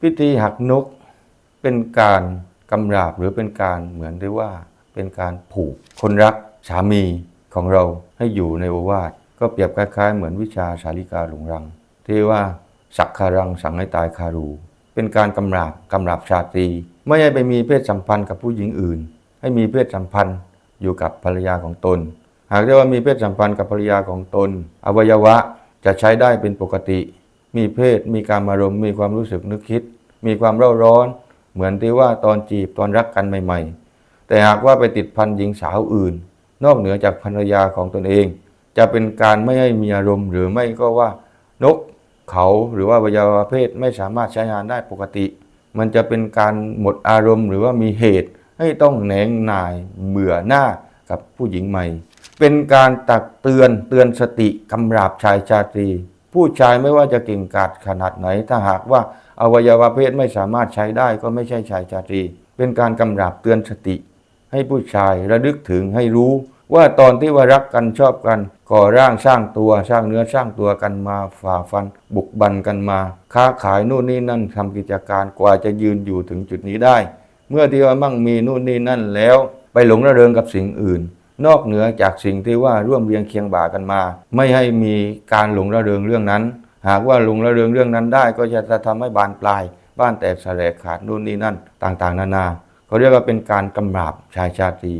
พิธีหักนกเป็นการกำราบหรือเป็นการเหมือนได้ว่า เป็นการผูกคนรักสามีของเราให้อยู่ในโอวาทก็เปรียบคล้ายๆ เหมือนวิชาสาริกาหลงรัง ที่ว่าสักคารังสั่งให้ตายคารู เป็นการกำราบกำราบชาตรี ไม่ให้ไปมีเพศสัมพันธ์กับผู้หญิงอื่น ให้มีเพศสัมพันธ์อยู่กับภรรยาของตน หากได้ว่ามีเพศสัมพันธ์กับภรรยาของตน อวัยวะจะใช้ได้เป็นปกติ มีเพศ มีการอารมณ์ มีความรู้สึกนึกคิด มีความเร่าร้อน เหมือนที่ว่าตอนจีบตอนรักกันใหม่ ๆ แต่หากว่าไปติดพันหญิงสาวอื่น นอกเหนือจากภรรยาของตนเอง จะเป็นการไม่ให้มีอารมณ์หรือไม่ก็ว่านกเขาหรือว่าวัยวะเพศไม่สามารถใช้งานได้ปกติ มันจะเป็นการหมดอารมณ์หรือว่ามีเหตุให้ต้องแหนงหน่ายเบื่อหน้ากับผู้หญิงใหม่ เป็นการตักเตือนเตือนสติกำราบชายชาตรี ผู้ชายไม่ว่าจะเก่งกาจขนาดไหน ถ้าหากว่าอวัยวะเพศไม่สามารถใช้ได้ก็ไม่ใช่ชายชาตรี เป็นการกำราบเตือนสติ ให้ผู้ชายระลึกถึงให้รู้ ว่าตอนที่ว่ารักกันชอบกัน ก่อร่างสร้างตัวสร้างเนื้อสร้างตัวกันมาฝ่าฟัน บุกบันกันมา ค้าขายนู่นนี่นั่นทำกิจการกว่าจะยืนอยู่ถึงจุดนี้ได้ เมื่อที่ว่ามั่งมีนู่นนี่นั่นแล้ว ไปหลงระเริงกับสิ่งอื่น นอกเหนือจากสิ่งที่ว่าร่วมเรียงเคียงบ่ากันมา ไม่ให้มีการหลงระเริงเรื่องนั้น หากว่าหลงระเริงเรื่องนั้นได้ ก็จะทำให้บานปลาย บ้านแตกแสลกขาดนู่นนี่นั่น ต่างๆ นานาเขาเรียกว่าเป็นการกำราบชายชาตรี